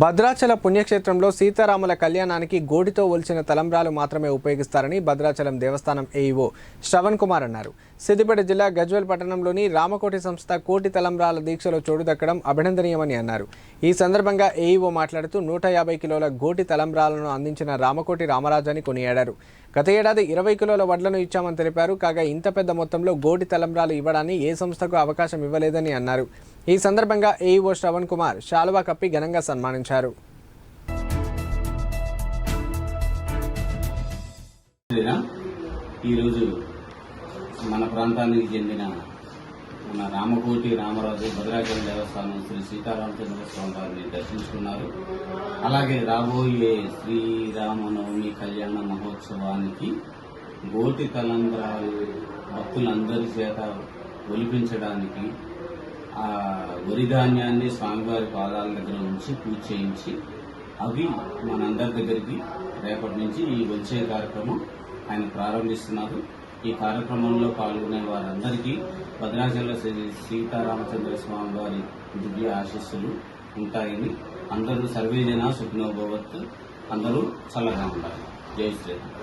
భద్రాచల పుణ్యక్షేత్రంలో సీతారాముల కళ్యాణానికి గోడితో ఒలిచిన తలంబ్రాలు మాత్రమే ఉపయోగిస్తారని భద్రాచలం దేవస్థానం ఏఈఓ శ్రవణ్ కుమార్ అన్నారు. సిద్దిపేట జిల్లా గజ్వల్ పట్టణంలోని రామకోటి సంస్థ కోటి తలంబ్రాల దీక్షలో చోటు దక్కడం అభినందనీయమని అన్నారు. ఈ సందర్భంగా ఏఈఓ మాట్లాడుతూ నూట యాభై కిలోల గోటి తలంబ్రాలను అందించిన రామకోటి రామరాజాని కొనియాడారు. గత ఏడాది ఇరవై కిలోల వడ్లను ఇచ్చామని తెలిపారు. కాగా ఇంత పెద్ద మొత్తంలో గోటి తలంబ్రాలు ఇవ్వడాన్ని ఏ సంస్థకు అవకాశం ఇవ్వలేదని అన్నారు. ఈ సందర్భంగా ఏఈఓ శ్రవణ్ కుమార్ శాలువా కప్పి ఘనంగా సన్మానించారు. ఈరోజు మన ప్రాంతానికి చెందిన మన రామకోటి రామరాజు భద్రాచలం దేవస్థానం శ్రీ సీతారామచంద్ర స్వామి వారిని దర్శించుకున్నారు. అలాగే రాబోయే శ్రీరామనవమి కళ్యాణ మహోత్సవానికి గోటి తలంబ్రాలు భక్తులందరి చేత ఒలిపించడానికి ఆ వరి ధాన్యాన్ని స్వామివారి పాదాల దగ్గర ఉంచి పూజ చేయించి అవి మనందరి దగ్గరికి రేపటి నుంచి ఈ వచ్చే కార్యక్రమం ఆయన ప్రారంభిస్తున్నారు. ఈ కార్యక్రమంలో పాల్గొనే వారందరికీ భద్రాచల శ్రీ సీతారామచంద్ర స్వామి వారి దివ్య ఆశీస్సులు ఉంటాయని అందరూ సర్వేజన సుఖనోభవత్ అందరూ చల్లగా ఉండాలి. జై శ్రీరామ్.